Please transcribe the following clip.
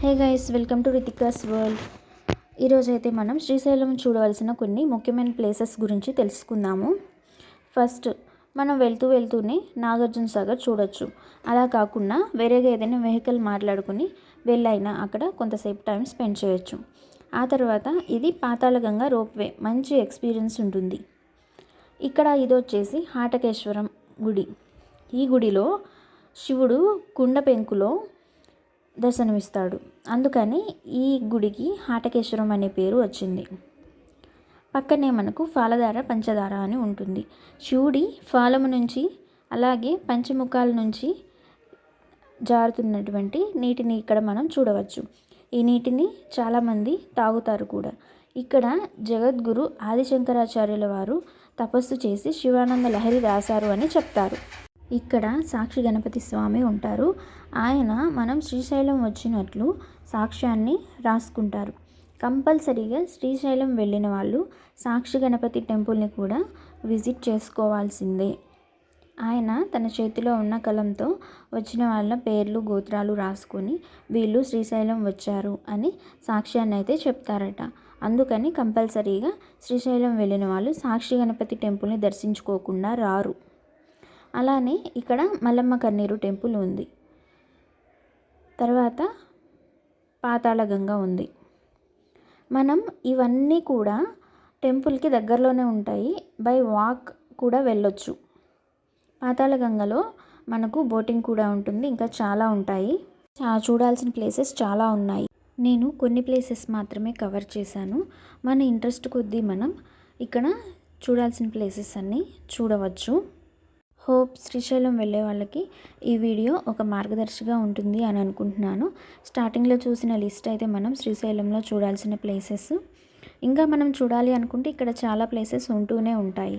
Hey guys welcome to Ritika's world. ఈరోజు అయితే మనం శ్రీశైలం చూడవలసిన కొన్ని ముఖ్యమైన ప్లేసెస్ గురించి తెలుసుకుందాము. ఫస్ట్ మనం వెళ్తూ వెళ్తూనే నాగార్జున సాగర్ చూడొచ్చు. అలా కాకుండా వేరేగా ఏదైనా వెహికల్ మాట్లాడుకుని వెళ్ళైనా అక్కడ కొంతసేపు టైం స్పెండ్ చేయొచ్చు. ఆ తర్వాత ఇది పాతాళగంగా రోప్వే మంచి ఎక్స్పీరియన్స్ ఉంటుంది. ఇక్కడ ఇది వచ్చేసి హాటకేశ్వరం గుడి. ఈ గుడిలో శివుడు కుండ పెంకులో దర్శనమిస్తాడు. అందుకని ఈ గుడికి హాటకేశ్వరం అనే పేరు వచ్చింది. పక్కనే మనకు ఫాలధార పంచదార అని ఉంటుంది. శివుడి ఫాలము నుంచి అలాగే పంచముఖాల నుంచి జారుతున్నటువంటి నీటిని ఇక్కడ మనం చూడవచ్చు. ఈ నీటిని చాలామంది తాగుతారు కూడా. ఇక్కడ జగద్గురు ఆదిశంకరాచార్యుల వారు తపస్సు చేసి శివానంద లహరి రాశారు అని చెప్తారు. ఇక్కడ సాక్షి గణపతి స్వామి ఉంటారు. ఆయన మనం శ్రీశైలం వచ్చినట్లు సాక్ష్యాన్ని రాసుకుంటారు. కంపల్సరీగా శ్రీశైలం వెళ్ళిన వాళ్ళు సాక్షి గణపతి టెంపుల్ని కూడా విజిట్ చేసుకోవాల్సిందే. ఆయన తన చేతిలో ఉన్న కలంతో వచ్చిన వాళ్ళ పేర్లు గోత్రాలు రాసుకొని వీళ్ళు శ్రీశైలం వచ్చారు అని సాక్ష్యాన్ని అయితే చెప్తారట. అందుకని కంపల్సరీగా శ్రీశైలం వెళ్ళిన వాళ్ళు సాక్షి గణపతి టెంపుల్ని దర్శించుకోకుండా రారు. అలానే ఇక్కడ మల్లమ్మ కన్నీరు టెంపుల్ ఉంది. తర్వాత పాతాళగంగ ఉంది. మనం ఇవన్నీ కూడా టెంపుల్కి దగ్గరలోనే ఉంటాయి. బై వాక్ కూడా వెళ్ళొచ్చు. పాతాళగంగలో మనకు బోటింగ్ కూడా ఉంటుంది. ఇంకా చాలా ఉంటాయి. చూడాల్సిన ప్లేసెస్ చాలా ఉన్నాయి. నేను కొన్ని ప్లేసెస్ మాత్రమే కవర్ చేశాను. మన ఇంట్రెస్ట్ కొద్దీ మనం ఇక్కడ చూడాల్సిన ప్లేసెస్ అన్నీ చూడవచ్చు. హోప్ శ్రీశైలం వెళ్ళే వాళ్ళకి ఈ వీడియో ఒక మార్గదర్శిగా ఉంటుంది అని అనుకుంటున్నాను. స్టార్టింగ్లో చూసిన లిస్ట్ అయితే మనం శ్రీశైలంలో చూడాల్సిన ప్లేసెస్. ఇంకా మనం చూడాలి అనుకుంటే ఇక్కడ చాలా ప్లేసెస్ ఉంటూనే ఉంటాయి.